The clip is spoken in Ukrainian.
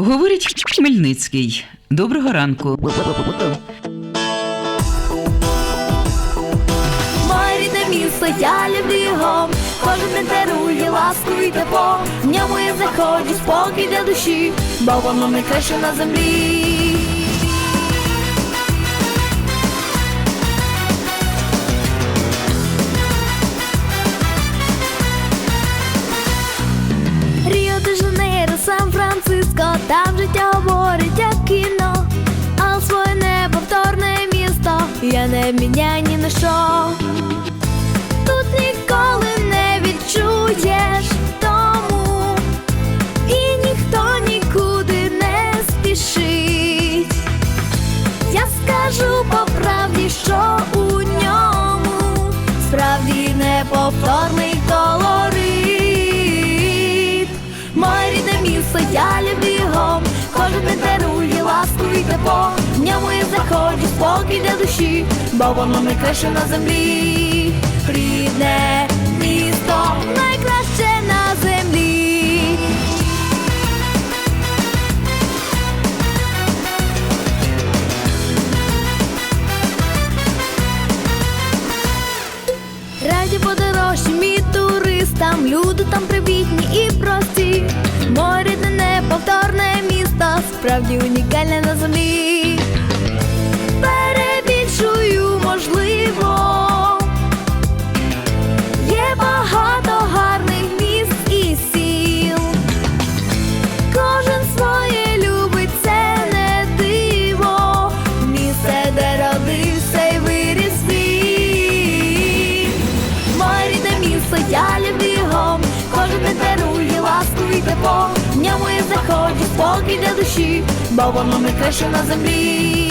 Говорить Хмельницький. Доброго ранку. Моє місто, я люблю його, кожен день дарує ласку і тепло. В ньому я заходжу, спокій для душі, бо воно найкраще на землі. Сан-Франциско, там життя говорить як кіно, а своє неповторне місто я не міняю ні на що. Тут ніколи не відчуєш тому, і ніхто нікуди не спішить. Я скажу по правді, що у ньому справді неповторний заходжу, спокій для душі, бо воно найкраще на землі. Рідне місто найкраще на землі. Раді подорожчим і туристам, люди там привітні і прості. Моє рідне і тепло. В ньому і заходжу, спокій для душі, бо воно найкраще на землі.